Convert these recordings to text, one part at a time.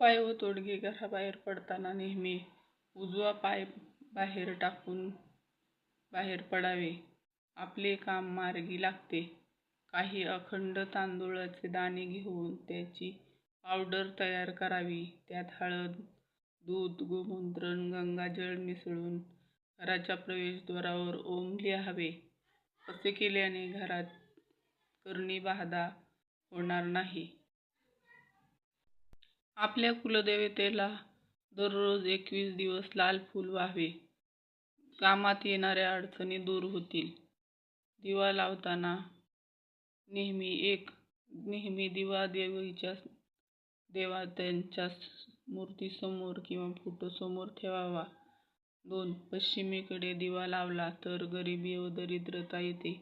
पाय व तोडगे घराबाहेर पडताना नेहमी उजवा पाय बाहेर टाकून बाहेर पडावे. आपले काम मार्गी लागते. काही अखंड तांदूळाचे दाणे घेऊन त्याची पावडर तयार करावी. त्यात हळद, दूध, गोमूत्र, गंगाजळ मिसळून घराच्या प्रवेशद्वारावर ओम लिहावे. असे केल्याने घरात करणी-बाधा होणार नाही. आपल्या कुलदेवतेला दररोज एकवीस दिवस लाल फूल वाहावे. कामात येणाऱ्या अडचणी दूर होतील. दिवा लावताना नेहमी एक नेहमी दिवा देवीच्या देवा त्यांच्या मूर्तीसमोर किंवा फोटोसमोर ठेवावा. दोन पश्चिमेकडे दिवा लावला तर गरिबी व दरिद्रता येते.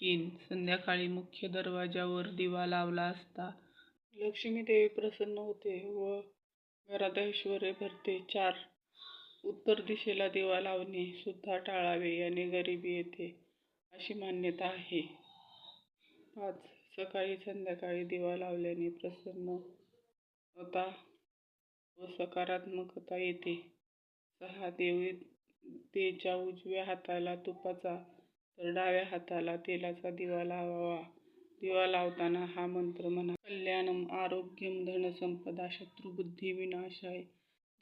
तीन संध्याकाळी मुख्य दरवाज्यावर दिवा लावला असता लक्ष्मीदेवी प्रसन्न होते व घरात भरते. चार उत्तर दिशेला दिवा लावणे सुद्धा टाळावे याने गरिबी येते अशी मान्यता आहे. पाच सकाळी संध्याकाळी दिवा लावल्याने प्रसन्नता व सकारात्मकता येते. सहा देवी तेच्या उजव्या हाताला तुपाचा तर डाव्या हाताला तेलाचा दिवा लावावा. दिवा लावताना हा मंत्र म्हणा कल्याणम आरोग्यम धनसंपदा शत्रुबुद्धी विनाशाय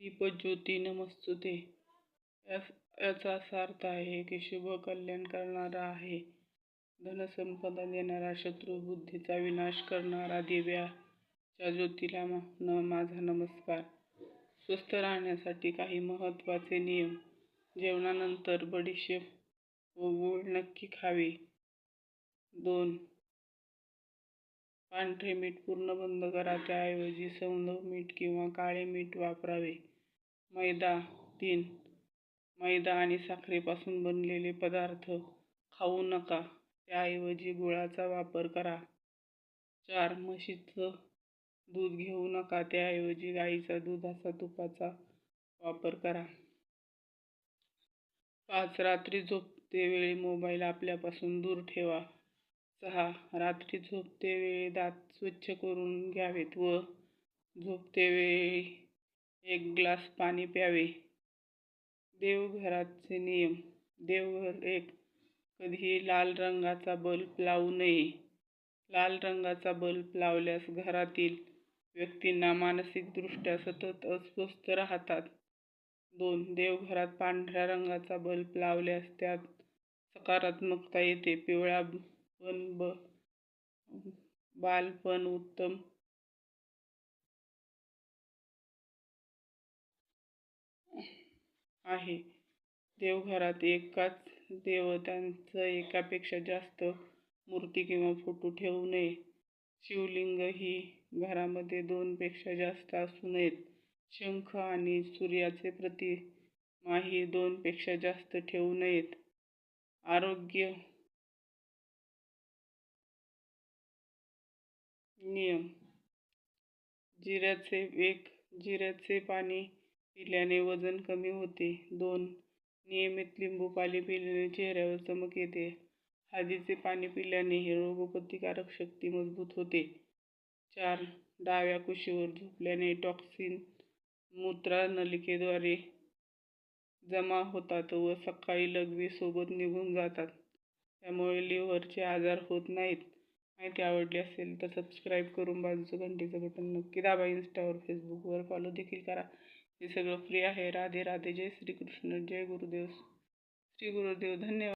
दीपज्योती नमस्तुते याचा असा अर्थ आहे की शुभ कल्याण करणारा आहे. धनसंपदा देणारा, शत्रुबुद्धीचा विनाश करणारा दिव्याच्या ज्योतीला न माझा नमस्कार. स्वस्थ राहण्यासाठी काही महत्त्वाचे नियम. जेवणानंतर बडीशेप व गूळ नक्की खावे. दोन पांढरे मीठ पूर्ण बंद करा. त्याऐवजी सौंदव मीठ किंवा काळे मीठ वापरावे. मैदा. तीन मैदा आणि साखरेपासून बनलेले पदार्थ खाऊ नका. त्याऐवजी गुळाचा वापर करा. चार म्हशीचं दूध घेऊ नका. त्याऐवजी गाईचा दुधाचा तुपाचा वापर करा. पाच रात्री झोपते वेळी मोबाईल आपल्यापासून दूर ठेवा. सहा रात्री झोपते वेळी दात स्वच्छ करून घ्यावेत व झोपते वेळी एक ग्लास पाणी प्यावे. देवघराचे नियम. देवघर एक कधीही लाल रंगाचा बल्ब लावू नये. लाल रंगाचा बल्ब लावल्यास घरातील व्यक्तींना मानसिकदृष्ट्या सतत अस्वस्थ राहतात. दोन देवघरात पांढऱ्या रंगाचा बल्ब लावल्यास त्यात सकारात्मकता येते. पण ब बालपण उत्तम आहे. देवघरात एकाच देवतांचं एकापेक्षा जास्त मूर्ती किंवा फोटो ठेवू नये. शिवलिंग ही घरामध्ये दोनपेक्षा जास्त असू नयेत. शंख आणि सूर्याचे प्रतिमाही दोन दोनपेक्षा जास्त ठेवू नयेत. आरोग्य नियम. जिऱ्याचे एक जिऱ्याचे पाणी पिल्याने वजन कमी होते. दोन नियमित लिंबू पाणी पिल्याने चेहऱ्यावर चमक येते. हळदीचे पाणी पिल्याने रोगप्रतिकारक शक्ती मजबूत होते. चार डाव्या कुशीवर झोपल्याने टॉक्सिन मूत्रनलिकेद्वारे जमा होतात व सकाळी लघवी सोबत निघून जातात. त्यामुळे लिव्हरचे आजार होत नाहीत. माहिती आवडली असेल तर सबस्क्राईब करून बाजूचं घंटीचं बटन नक्की दाबा. इन्स्टावर फेसबुकवर फॉलो देखील करा. हे सगळं फ्री आहे. राधे राधे. जय श्रीकृष्ण जय गुरुदेव. श्री गुरुदेव. धन्यवाद.